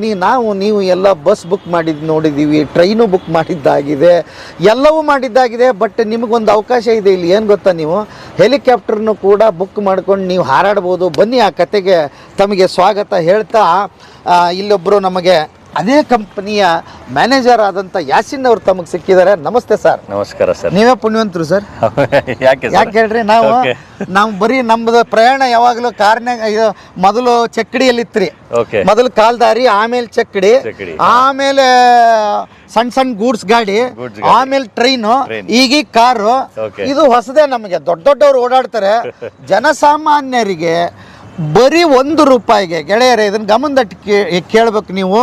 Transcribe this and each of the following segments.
ನೀ ನಾವು ನೀವು ಎಲ್ಲ ಬಸ್ ಬುಕ್ ಮಾಡಿದ್ದು ನೋಡಿದ್ದೀವಿ ಟ್ರೈನು ಬುಕ್ ಮಾಡಿದ್ದಾಗಿದೆ, ಎಲ್ಲವೂ ಮಾಡಿದ್ದಾಗಿದೆ, ಬಟ್ ನಿಮಗೊಂದು ಅವಕಾಶ ಇದೆ ಇಲ್ಲಿ. ಏನು ಗೊತ್ತಾ ನೀವು? ಹೆಲಿಕಾಪ್ಟರ್ನು ಕೂಡ ಬುಕ್ ಮಾಡ್ಕೊಂಡು ನೀವು ಹಾರಾಡ್ಬೋದು. ಬನ್ನಿ ಆ ಕತೆಗೆ ತಮಗೆ ಸ್ವಾಗತ ಹೇಳ್ತಾ ಇಲ್ಲೊಬ್ಬರು ನಮಗೆ ಅದೇ ಕಂಪನಿಯ ಮ್ಯಾನೇಜರ್ ಆದಂಥ ಯಾಸಿನ್ ಅವರು ತಮಗೆ ಸಿಕ್ಕಿದ್ದಾರೆ. ನಮಸ್ತೆ ಸರ್. ನಮಸ್ಕಾರ ಸರ್. ನೀವೇ ಪುಣ್ಯವಂತರು ಸರ್? ಯಾಕೆ ಯಾಕೆ ಹೇಳ್ರಿ? ನಾವು Okay. ನಾವು ಬರೀ ನಮ್ದು ಪ್ರಯಾಣ ಯಾವಾಗಲೂ ಕಾರ್ನಾಗ ಇದು ಮೊದಲು ಚಕ್ಕಡಿಯಲ್ಲಿತ್ರಿ. ಓಕೆ ಮೊದಲು ಕಾಲ್ದಾರಿ ಆಮೇಲೆ ಚಕ್ಕಡಿ. ಚಕ್ಕಡಿ. ಆಮೇಲೆ ಸಣ್ಣ ಸಣ್ಣ ಗೂಡ್ಸ್ ಗಾಡಿ. Goods ಗಾಡಿ. ಆಮೇಲೆ ಟ್ರೈನು. Train. ಈಗೀಗ ಕಾರು. Okay. ಇದು ಹೊಸದೇ ನಮಗೆ. ದೊಡ್ಡ ದೊಡ್ಡವರು ಓಡಾಡ್ತಾರೆ. ಜನಸಾಮಾನ್ಯರಿಗೆ ಬರೀ ಒಂದು ರೂಪಾಯಿಗೆ, ಗೆಳೆಯರೇ, ಇದನ್ನು ಗಮನದಟ್ಟು ಕೇಳಬೇಕು ನೀವು.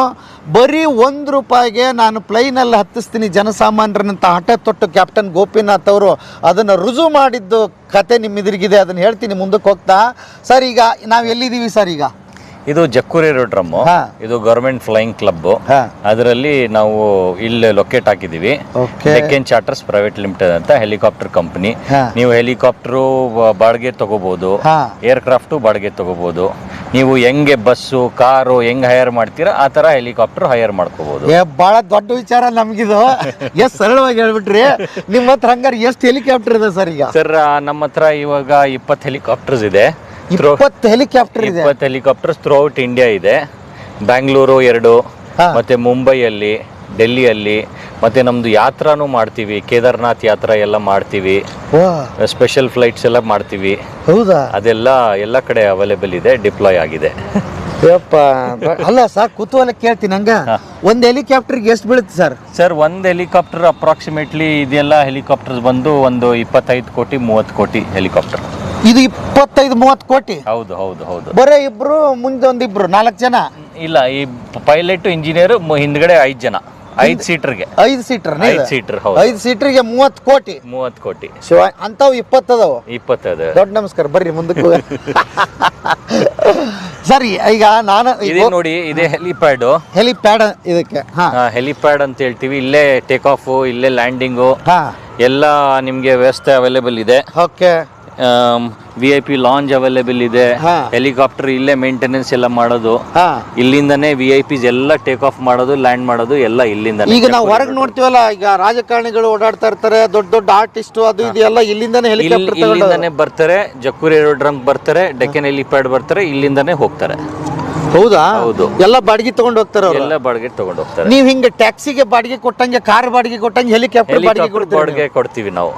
ಬರೀ ಒಂದು ರೂಪಾಯಿಗೆ ನಾನು ಪ್ಲೈನಲ್ಲಿ ಹತ್ತಿಸ್ತೀನಿ ಜನಸಾಮಾನ್ಯರನ್ನಂಥ ಹಠ ತೊಟ್ಟು ಕ್ಯಾಪ್ಟನ್ ಗೋಪಿನಾಥ್ ಅವರು ಅದನ್ನು ರುಜು ಮಾಡಿದ್ದು ಕತೆ ನಿಮ್ಮ ಎದುರಿಗಿದೆ ಅದನ್ನು ಹೇಳ್ತೀನಿ ಮುಂದಕ್ಕೆ ಹೋಗ್ತಾ. ಸರ್, ಈಗ ನಾವು ಎಲ್ಲಿದ್ದೀವಿ ಸರ್ ಈಗ? ಇದು ಜಕ್ಕೂರಿ ರೋಡ್ ಡ್ರಮ್ಮು ಇದು ಗವರ್ಮೆಂಟ್ ಫ್ಲೈಯಿಂಗ್ ಕ್ಲಬ್ ಅದರಲ್ಲಿ ನಾವು ಇಲ್ಲಿ ಲೊಕೇಟ್ ಹಾಕಿದೀವಿ. ಡೆಕ್ಕನ್ ಚಾರ್ಟರ್ಸ್ ಪ್ರೈವೇಟ್ ಲಿಮಿಟೆಡ್ ಅಂತ ಹೆಲಿಕಾಪ್ಟರ್ ಕಂಪನಿ. ನೀವು ಹೆಲಿಕಾಪ್ಟರ್ ಬಾಡಿಗೆ ತಗೋಬಹುದು ಏರ್ ಕ್ರಾಫ್ಟ್ ಬಾಡಿಗೆ ತಗೋಬಹುದು ನೀವು ಹೆಂಗೆ ಬಸ್ಸು ಕಾರು ಹೆಂಗ್ ಹೈಯರ್ ಮಾಡ್ತೀರಾ ಆ ತರ ಹೆಲಿಕಾಪ್ಟರ್ ಹೈಯರ್ ಮಾಡ್ಕೋಬಹುದು ಬಹಳ ದೊಡ್ಡ ವಿಚಾರ ನಮ್ಗಿದು. ಎಷ್ಟು ಸರಳವಾಗಿ ಹೇಳ್ಬಿಟ್ರಿ. ನಿಮ್ಮ ಹತ್ರ ಹಂಗಾರೆ ಎಷ್ಟು ಹೆಲಿಕಾಪ್ಟರ್ ಇದೆ ಸರ್ ಈಗ? ಸರ್ ನಮ್ಮ ಹತ್ರ ಇವಾಗ ಇಪ್ಪತ್ತು ಹೆಲಿಕಾಪ್ಟರ್ಸ್ ಇದೆ. ಇಪ್ಪತ್ತು ಹೆಲಿಕಾಪ್ಟರ್ ಇದೆ. ಇಪ್ಪತ್ತು ಹೆಲಿಕಾಪ್ಟರ್ಸ್ ಥ್ರೂ ಔಟ್ ಇಂಡಿಯಾ ಇದೆ. ಬ್ಯಾಂಗ್ಳೂರು ಎರಡು. ಮತ್ತೆ ಮುಂಬೈಯಲ್ಲಿ ಡೆಲ್ಲಿಯಲ್ಲಿ ಮತ್ತೆ ನಮ್ದು ಯಾತ್ರಾನು ಮಾಡ್ತೀವಿ. ಕೇದಾರ್ನಾಥ್ ಯಾತ್ರಾ ಎಲ್ಲ ಮಾಡ್ತೀವಿ. ಸ್ಪೆಷಲ್ ಫ್ಲೈಟ್ಸ್ ಎಲ್ಲ ಮಾಡ್ತೀವಿ. ಹೌದಾ? ಅದೆಲ್ಲ ಎಲ್ಲ ಕಡೆ ಅವೈಲೇಬಲ್ ಇದೆ ಡಿಪ್ಲಾಯ್ ಆಗಿದೆ. ಅಲ್ಲ ಸರ್ ಕುತೂಹಲ ಕೇಳ್ತೀನಿ ಹಂಗ. ಒಂದು ಹೆಲಿಕಾಪ್ಟರ್ಗೆ ಎಷ್ಟು ಬೀಳುತ್ತೆ ಸರ್? ಸರ್ ಒಂದು ಹೆಲಿಕಾಪ್ಟರ್ ಅಪ್ರಾಕ್ಸಿಮೇಟ್ಲಿ ಇದೆಲ್ಲ ಹೆಲಿಕಾಪ್ಟರ್ಸ್ ಬಂದು ಒಂದು ಇಪ್ಪತ್ತೈದು ಕೋಟಿ ಮೂವತ್ತು ಕೋಟಿ ಹೆಲಿಕಾಪ್ಟರ್ ಇದು ಇಪ್ಪತ್ತೈದು ಮೂವತ್ತು ಕೋಟಿ. ಹೌದು ಹೌದು ಹೌದು. ಬರೇ ಇಬ್ರು ಮುಂದೆ ಒಂದಿಬ್ರು ನಾಲ್ಕು ಜನ? ಇಲ್ಲ ಈ ಪೈಲಟ್ ಇಂಜಿನಿಯರ್ ಹಿಂದ್ಗಡೆ ಐದು ಜನ. ಐದು ಸೀಟರ್ಗೆ. ಐದು ಸೀಟರ್ ಐದು ಸೀಟರ್ ಹೌದು. ಐದು ಸೀಟರ್ಗೆ ಮೂವತ್ತು ಕೋಟಿ. ಮೂವತ್ತು ಕೋಟಿ. ಶಿವ ಅಂಥವು ಇಪ್ಪತ್ತದವು ಇಪ್ಪತ್ತದ. ದೊಡ್ಡ ನಮಸ್ಕಾರ ಬರ್ರಿ ಮುಂದಕ್ಕೆ. ಸರಿ ಈಗ ನಾನು ಇದೇ ನೋಡಿ ಇದೇ ಹೆಲಿಪ್ಯಾಡ್ ಹೆಲಿಪ್ಯಾಡ್ ಇದಕ್ಕೆ ಹೆಲಿಪ್ಯಾಡ್ ಅಂತ ಹೇಳ್ತೀವಿ. ಇಲ್ಲೇ ಟೇಕ್ ಆಫ್ ಇಲ್ಲೇ ಲ್ಯಾಂಡಿಂಗು ಹಾ. ಎಲ್ಲ ನಿಮಗೆ ವ್ಯವಸ್ಥೆ ಅವೈಲೇಬಲ್ ಇದೆ. Okay V I P lounge available ಇದೆ. ಹೆಲಿಕಾಪ್ಟರ್ ಇಲ್ಲೇ ಮೇಂಟೆನೆನ್ಸ್ ಎಲ್ಲ ಮಾಡೋದು. ಇಲ್ಲಿಂದನೇ ವಿ ಐ ಪಿಸ್ ಎಲ್ಲ ಟೇಕ್ ಆಫ್ ಮಾಡೋದು ಲ್ಯಾಂಡ್ ಮಾಡೋದು ಎಲ್ಲ ಇಲ್ಲಿಂದನೇ ಈಗ ನಾವು ಹೊರಗೆ ನೋಡ್ತೀವಲ್ಲ ಈಗ ರಾಜಕಾರಣಿಗಳು ಓಡಾಡ್ತಾ ಇರ್ತಾರೆ ದೊಡ್ಡ ದೊಡ್ಡ ಆರ್ಟಿಸ್ಟ್ ಅದು ಇದು ಎಲ್ಲ ಇಲ್ಲಿಂದಾನೆ ಇಲ್ಲಿ- ಹೆಲಿಕಾಪ್ಟರ್ ಇಲ್ಲಿಂದನೇ ಬರ್ತಾರೆ ಜಕ್ಕೂರಿ ಡ್ರಮ್ ಬರ್ತಾರೆ ಡೆಕ್ಕನ್ ಹೆಲಿಪ್ಯಾಡ್ ಬರ್ತಾರೆ ಇಲ್ಲಿಂದನೇ ಹೋಗ್ತಾರೆ. ಹೌದಾ? ಹೌದು. ಎಲ್ಲ ಬಾಡಿಗೆ ತಗೊಂಡು ಹೋಗ್ತಾರೆ ಎಲ್ಲ ಬಾಡಿಗೆ ತಗೊಂಡು ಹೋಗ್ತಾರೆ. ನೀವು ಹಿಂಗೆ ಟ್ಯಾಕ್ಸಿಗೆ ಬಾಡಿಗೆ ಕೊಟ್ಟಂಗೆ ಕಾರ್ ಬಾಡಿಗೆ ಕೊಟ್ಟಂಗೆ ಹೆಲಿಕಾಪ್ಟರ್ ಬಾಡಿಗೆ ಬಾಡಿಗೆ ಕೊಡ್ತೀವಿ ನಾವು.